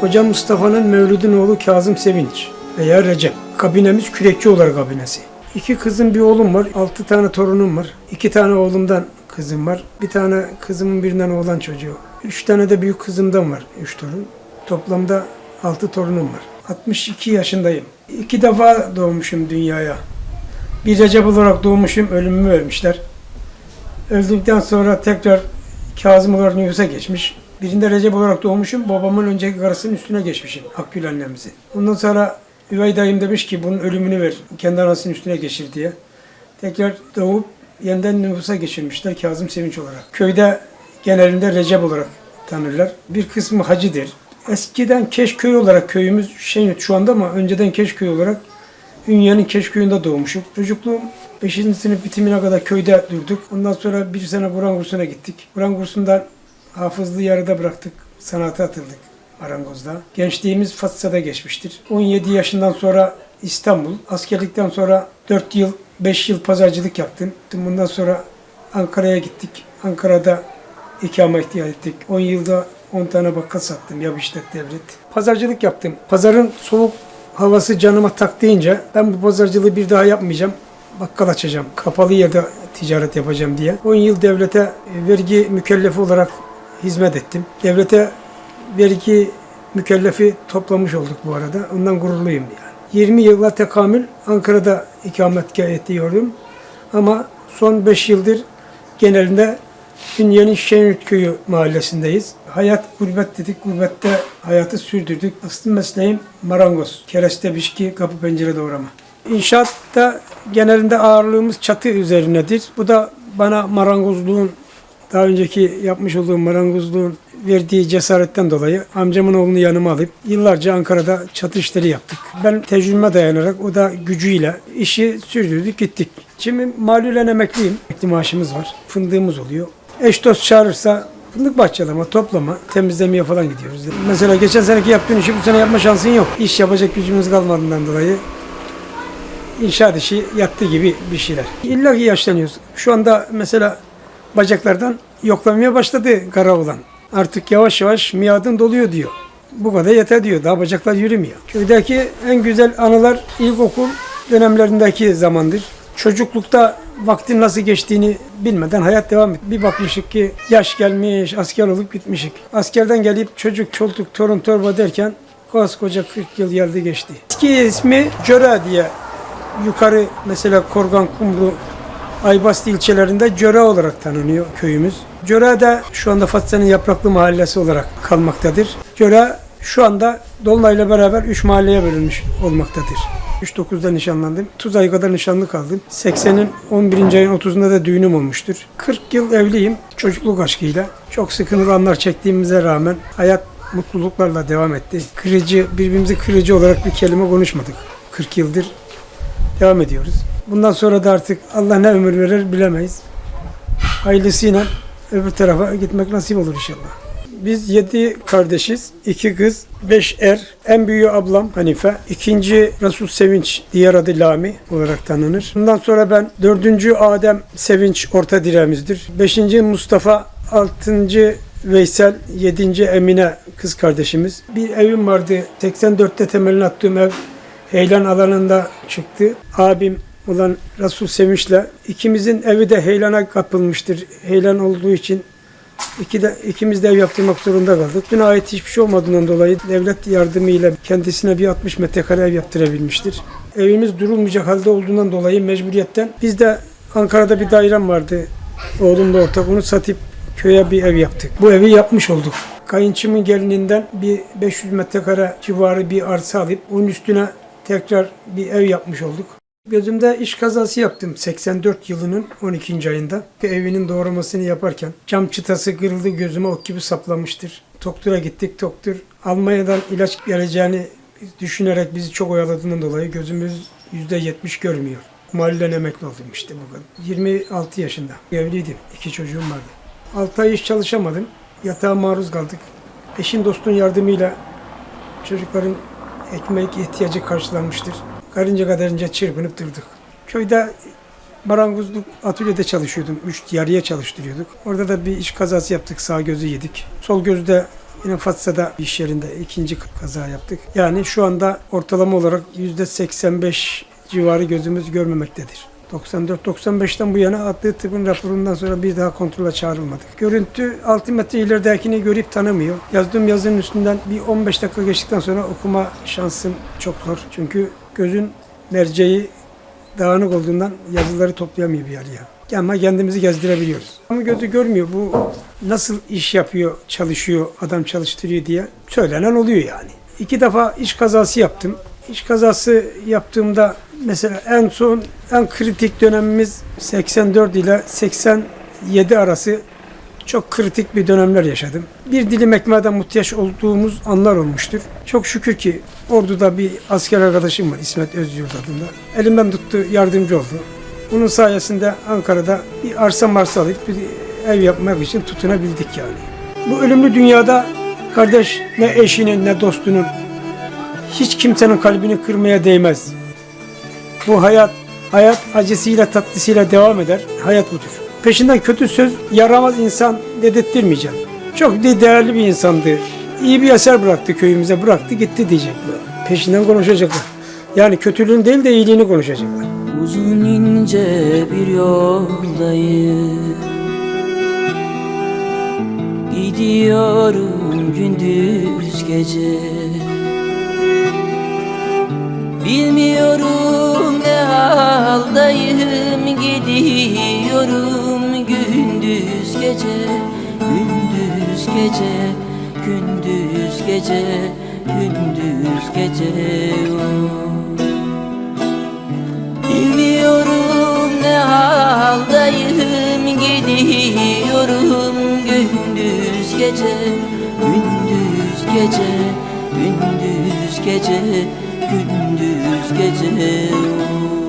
Koca Mustafa'nın Mevlüt'ün oğlu Kazım Sevinç veya Recep. Kabinemiz Kürekçioğulları kabinesi. İki kızım bir oğlum var. Altı tane torunum var. İki tane oğlumdan kızım var. Bir tane kızımın birinden oğlan çocuğu. Üç tane de büyük kızımdan var. Üç torun. Toplamda altı torunum var. 62 yaşındayım. İki defa doğmuşum dünyaya. Bir Recep olarak doğmuşum, ölümümü vermişler. Öldükten sonra tekrar Kazım nüfusa geçmiş. Birinde Recep olarak doğmuşum, babamın önceki karısının üstüne geçmişim, Akgül annemizi. Ondan sonra üvey dayım demiş ki bunun ölümünü ver, kendi anasının üstüne geçir diye. Tekrar doğup yeniden nüfusa geçirmişler Kazım Sevinç olarak. Köyde genelinde Recep olarak tanırlar. Bir kısmı hacıdır. Eskiden Keşköy olarak köyümüz Şenyurt şu anda ama önceden Keşköy olarak Ünye'nin Keşköy'ünde doğmuşum. Çocukluğum 5. sınıf bitimine kadar köyde durduk. Ondan sonra bir sene Kur'an kursuna gittik. Kur'an kursundan hafızlığı yarıda bıraktık. Sanata atıldık marangozda. Gençliğimiz Fatsa'da geçmiştir. 17 yaşından sonra İstanbul. Askerlikten sonra 4 yıl, 5 yıl pazarcılık yaptım. Bundan sonra Ankara'ya gittik. Ankara'da ikamet ihtiyar ettik. 10 yılda 10 tane bakkal sattım. Ya devlet. Pazarcılık yaptım. Pazarın soğuk havası canıma tak deyince ben bu pazarcılığı bir daha yapmayacağım. Bakkal açacağım. Kapalı yerde ticaret yapacağım diye. 10 yıl devlete vergi mükellefi olarak hizmet ettim. Devlete vergi mükellefi toplamış olduk bu arada. Ondan gururluyum yani. 20 yılla tekamül Ankara'da ikametgah ediyorum. Ama son 5 yıldır genelinde Ünye'nin Şenyurt Köyü mahallesindeyiz. Hayat gurbet dedik. Gurbette hayatı sürdürdük. Aslı mesleğim marangoz. Kereste, bişki, kapı pencere doğrama. İnşaatta genelinde ağırlığımız çatı üzerinedir. Bu da bana marangozluğun daha önceki yapmış olduğum marangozluğun verdiği cesaretten dolayı amcamın oğlunu yanıma alıp yıllarca Ankara'da çatı işleri yaptık. Ben tecrübeme dayanarak o da gücüyle işi sürdürdük gittik. Şimdi malulen emekliyim. Emekli maaşımız var. Fındığımız oluyor. Eş dost çağırırsa fındık bahçelama, toplama, temizlemeye falan gidiyoruz. Mesela geçen seneki yaptığın işi bu sene yapma şansın yok. İş yapacak gücümüz kalmadığından dolayı inşaat işi yattı gibi bir şeyler. İlla ki yaşlanıyoruz. Şu anda mesela bacaklardan yoklamaya başladı kara olan. Artık yavaş yavaş miadın doluyor diyor. Bu kadar yeter diyor. Daha bacaklar yürümüyor. Köydeki en güzel anılar ilkokul dönemlerindeki zamandır. Çocuklukta vaktin nasıl geçtiğini bilmeden hayat devam et. Bir bakmışık ki yaş gelmiş, asker olup gitmişik. Askerden gelip çocuk, çoltuk, torun, torba derken koskoca 40 yıl geldi geçti. Eski ismi Cöre diye yukarı mesela Korgan, Kumru, Aybastı ilçelerinde Cöre olarak tanınıyor köyümüz. Cöre de şu anda Fatsa'nın yapraklı mahallesi olarak kalmaktadır. Cöre şu anda Dolunay'la beraber 3 mahalleye bölünmüş olmaktadır. 39'da nişanlandım. 30 ay kadar nişanlı kaldım. 80'in 11. ayın 30'unda da düğünüm olmuştur. 40 yıl evliyim çocukluk aşkıyla. Çok sıkıntılı anlar çektiğimize rağmen hayat mutluluklarla devam etti. Kırıcı, birbirimizi kırıcı olarak bir kelime konuşmadık. 40 yıldır devam ediyoruz. Bundan sonra da artık Allah ne ömür verir bilemeyiz. Hayırlısıyla öbür tarafa gitmek nasip olur inşallah. Biz yedi kardeşiz. iki kız, beş er. En büyüğü ablam Hanife. İkinci Resul Sevinç, diğer adı Lami olarak tanınır. Bundan sonra ben dördüncü Adem Sevinç orta direğimizdir. Beşinci Mustafa, altıncı Veysel, yedinci Emine kız kardeşimiz. Bir evim vardı. 84'te temelini attığım ev Heylan alanında çıktı. Abim olan Resul Sevinç'le ikimizin evi de Heylan'a kapılmıştır. Heylan olduğu için iki de, ikimiz de ev yaptırmak zorunda kaldık. Buna ait hiçbir şey olmadığından dolayı devlet yardımıyla kendisine bir 60 metrekare ev yaptırabilmiştir. Evimiz durulmayacak halde olduğundan dolayı mecburiyetten biz de Ankara'da bir dairem vardı. Oğlumla ortak onu satıp köye bir ev yaptık. Bu evi yapmış olduk. Kayınçımın gelininden bir 500 metrekare civarı bir arsa alıp onun üstüne tekrar bir ev yapmış olduk. Gözümde iş kazası yaptım 84 yılının 12. ayında. Evinin doğramasını yaparken cam çıtası kırıldı gözüme ok gibi saplamıştır. Doktora gittik. Doktor Almanya'dan ilaç geleceğini düşünerek bizi çok oyaladığından dolayı gözümüz %70 görmüyor. Mahalleden emekli oldum işte bu kadar. 26 yaşında. Evliydim. iki çocuğum vardı. 6 ay hiç çalışamadım. Yatağa maruz kaldık. Eşin dostun yardımıyla çocukların ekmek ihtiyacı karşılanmıştır. Karınca kaderince çırpınıp durduk. Köyde marangozluk atölyede çalışıyordum. Üç yarıya çalıştırıyorduk. Orada da bir iş kazası yaptık. Sağ gözü yedik. Sol gözde yine Fatsa'da iş yerinde ikinci kaza yaptık. Yani şu anda ortalama olarak %85 civarı gözümüz görmemektedir. 94-95'ten bu yana adli tıbbın raporundan sonra bir daha kontrole çağrılmadık. Görüntü 6 metre ileridekini görüp tanımıyor. Yazdığım yazının üstünden bir 15 dakika geçtikten sonra okuma şansım çok zor. Çünkü gözün merceği dağınık olduğundan yazıları toplayamıyor bir araya. Ama kendimizi gezdirebiliyoruz. Ama gözü görmüyor. Bu nasıl iş yapıyor, çalışıyor, adam çalıştırıyor diye söylenen oluyor yani. İki defa iş kazası yaptım. İş kazası yaptığımda mesela en son en kritik dönemimiz 84 ile 87 arası çok kritik bir dönemler yaşadım. Bir dilim ekmeğden muhtaç olduğumuz anlar olmuştur. Çok şükür ki orduda bir asker arkadaşım var İsmet Özyurt adında. Elimden tuttu, yardımcı oldu. Bunun sayesinde Ankara'da bir arsa marsa alıp bir ev yapmak için tutunabildik yani. Bu ölümlü dünyada kardeş ne eşinin ne dostunun hiç kimsenin kalbini kırmaya değmez. Bu hayat, hayat acısıyla tatlısıyla devam eder. Hayat budur. Peşinden kötü söz yaramaz insan dedirttirmeyeceğim. Çok de- değerli bir insandı. İyi bir eser bıraktı köyümüze, bıraktı gitti diyecekler. Peşinden konuşacaklar. Yani kötülüğün değil de iyiliğini konuşacaklar. Uzun ince bir yoldayım Gidiyorum gündüz gece Bilmiyorum ne haldayım Gidiyorum gündüz gece Gündüz gece Gündüz gece Gündüz gece oh. Bilmiyorum ne haldayım Gidiyorum gündüz gece Gündüz gece Gündüz gece Gündüz gece oh.